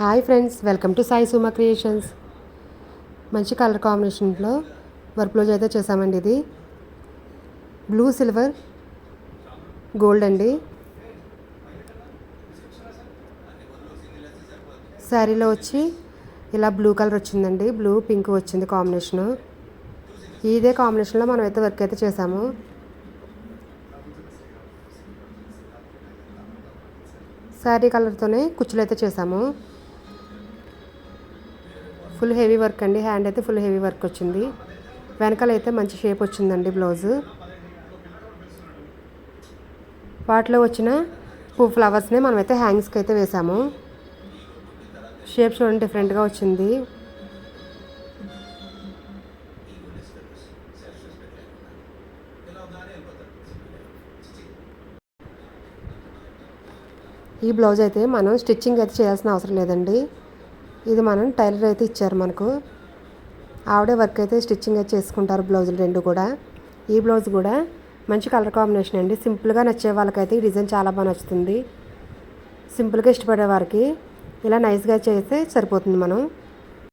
Hi friends welcome to Sai Suma creations మంచి colour కాంబినేషన్లో work blouse అయితే చేసామండి ఇది. బ్లూ సిల్వర్ గోల్డ్ అండి. శారీలో వచ్చి ఇలా బ్లూ కలర్ వచ్చిందండి. బ్లూ పింక్ వచ్చింది కాంబినేషను ఇదే కాంబినేషన్లో మనం అయితే వర్క్ అయితే చేసాము శారీ కలర్తోనే కుచ్చులు అయితే చేసాము ఫుల్ హెవీ వర్క్ అండి. హ్యాండ్ అయితే ఫుల్ హెవీ వర్క్ వచ్చింది. వెనకాల అయితే మంచి షేప్ వచ్చిందండి బ్లౌజు. వాటిలో వచ్చిన పూ ఫ్లవర్స్ని మనమైతే హ్యాంగ్స్కి అయితే వేసాము. షేప్ చూడండి డిఫరెంట్గా వచ్చింది. ఈ బ్లౌజ్ అయితే మనం స్టిచ్చింగ్ అయితే చేయాల్సిన అవసరం లేదండి. ఇది మనం టైలర్ అయితే ఇచ్చారు మనకు. ఆవిడే వర్క్ అయితే స్టిచ్చింగ్ అయితే చేసుకుంటారు బ్లౌజులు రెండు కూడా. ఈ బ్లౌజ్ కూడా మంచి కలర్ కాంబినేషన్ అండి. సింపుల్గా నచ్చే వాళ్ళకైతే ఈ డిజైన్ చాలా బాగా నచ్చుతుంది. సింపుల్గా ఇష్టపడే వారికి ఇలా నైస్గా చేస్తే సరిపోతుంది మనం.